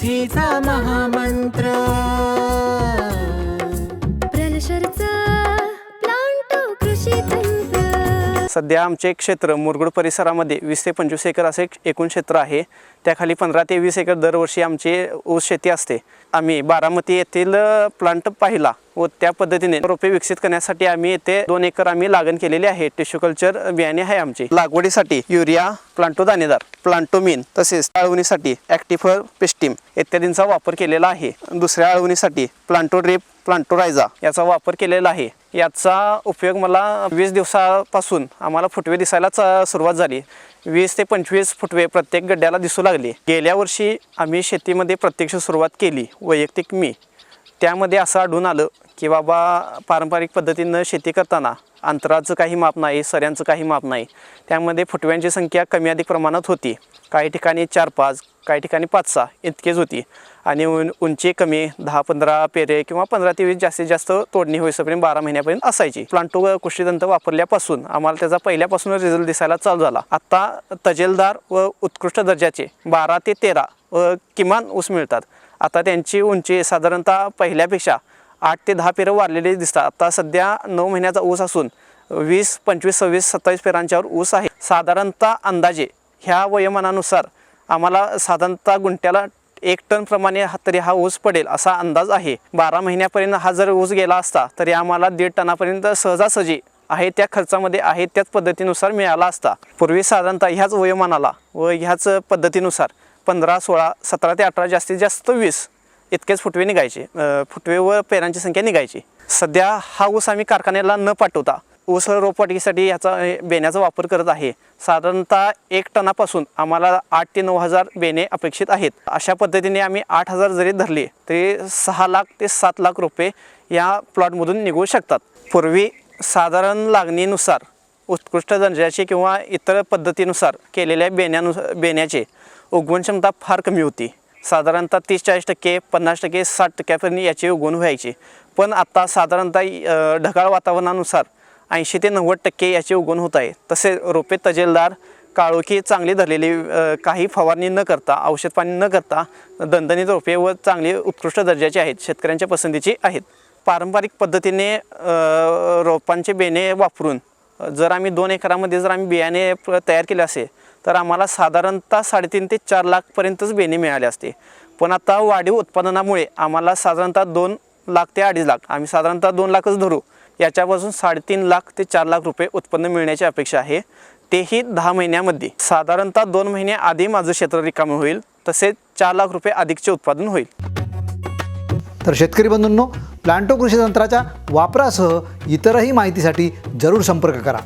समृद्धीचा महामंत्र. प्रलशरचा प्लांटो कृषी तंत्र. सध्या आमचे क्षेत्र मुरगुड परिसरामध्ये वीस ते पंचवीस एकर असे एकूण क्षेत्र आहे. त्याखाली पंधरा ते वीस एकर दरवर्षी आमची ऊस शेती असते. आम्ही बारामती येथील प्लांट पाहिला. व त्या पद्धतीने रोपे विकसित करण्यासाठी आम्ही येथे दोन एकर आम्ही लागण केलेली आहे. टिश्यू कल्चर बियाणे आहे आमचे. लागवडीसाठी युरिया प्लांटो दाणेदार प्लांटोमिन तसेच अळवणीसाठी ॲक्टिफर पेस्टिम इत्यादींचा वापर केलेला आहे. दुसऱ्या अळवणीसाठी प्लांटो ड्रिप प्लांटो रायझा याचा वापर केलेला आहे. याचा उपयोग मला वीस दिवसापासून आम्हाला फुटवे दिसायला सुरुवात झाली. वीस ते पंचवीस फुटवे प्रत्येक गड्ड्याला दिसू लागले. गेल्या वर्षी आम्ही शेतीमध्ये प्रत्यक्ष सुरुवात केली. वैयक्तिक मी. त्यामध्ये असं आढळून आलं की बाबा पारंपरिक पद्धतीनं शेती करताना अंतराचं काही माप नाही सऱ्यांचं काही माप नाही. त्यामध्ये फुटव्यांची संख्या कमी अधिक प्रमाणात होती. काही ठिकाणी चार पाच काही ठिकाणी पाच सहा इतकेच होती. आणि उं उंची कमी दहा पंधरा पेरे किंवा पंधरा ते वीस जास्तीत जास्त तोडणी होईसपर्यंत बारा महिन्यापर्यंत असायची. प्लांटो कृषीतंत्र वापरल्यापासून आम्हाला त्याचा पहिल्यापासून रिझल्ट दिसायला चालू झाला. आत्ता तजेलदार व उत्कृष्ट दर्जाचे बारा ते तेरा व किमान ऊस मिळतात. आता त्यांची उंची साधारणतः पहिल्यापेक्षा आठ ते दहा पेरं वाढलेली दिसतात. आता सध्या नऊ महिन्याचा ऊस असून वीस पंचवीस सव्वीस सत्तावीस पेरांच्यावर ऊस आहे. साधारणतः अंदाजे ह्या वयोमानानुसार आम्हाला साधारणतः गुंट्याला एक टनप्रमाणे हा तरी हा ऊस पडेल असा अंदाज आहे. बारा महिन्यापर्यंत हा जर ऊस गेला असता तरी आम्हाला दीड टनापर्यंत सहजासहजी आहे त्या खर्चामध्ये आहे त्याच पद्धतीनुसार मिळाला असता. पूर्वी साधारणतः ह्याच वयोमानाला व ह्याच पद्धतीनुसार पंधरा सोळा सतरा ते अठरा जास्तीत जास्त वीस इतकेच फुटवे निघायचे. फुटवे व पेरांची संख्या निघायची. सध्या हा ऊस आम्ही कारखान्याला न पाठवता ऊस रोपवाटिकेसाठी याचा बेण्याचा वापर करत आहे. साधारणतः एक टनापासून आम्हाला आठ ते नऊ हजार बेणे अपेक्षित आहेत. अशा पद्धतीने आम्ही आठ हजार जरी धरले तरी सहा लाख ते सात लाख रुपये या प्लॉटमधून निघू शकतात. पूर्वी साधारण लागणीनुसार उत्कृष्ट दर्जाचे किंवा इतर पद्धतीनुसार केलेल्या बेण्यानुसार बेण्याचे उगवण क्षमता फार कमी होती. साधारणतः तीस चाळीस टक्के पन्नास टक्के साठ टक्क्यापर्यंत याची उगवण व्हायची. पण आता साधारणतः ढगाळ वातावरणानुसार ऐंशी ते नव्वद टक्के याची उगवण होत आहे. तसे रोपे तजेलदार काळोखी चांगली धरलेली काही फवारणी न करता औषध पाणी न करता दणदणीत रोपे व चांगली उत्कृष्ट दर्जाचे आहेत शेतकऱ्यांच्या पसंतीची आहेत. पारंपरिक पद्धतीने रोपांचे बेणे वापरून जर आम्ही दोन एकरामध्ये जर आम्ही बियाणे तयार केले असेल तर आम्हाला साधारणतः साडेतीन ते चार लाखपर्यंतच बेने मिळाले असते. पण आता वाढीव उत्पादनामुळे आम्हाला साधारणतः दोन लाख ते अडीच लाख आम्ही साधारणतः दोन लाखच धरू. याच्यापासून साडेतीन लाख ते चार लाख रुपये उत्पन्न मिळण्याची अपेक्षा आहे. तेही दहा महिन्यामध्ये. साधारणतः दोन महिन्याआधी आधी माझं क्षेत्र रिकामे होईल तसेच चार लाख रुपये अधिकचे उत्पादन होईल. तर शेतकरी बंधूंनो प्लांटो कृषी तंत्राच्या वापरासह इतरही माहितीसाठी जरूर संपर्क करा.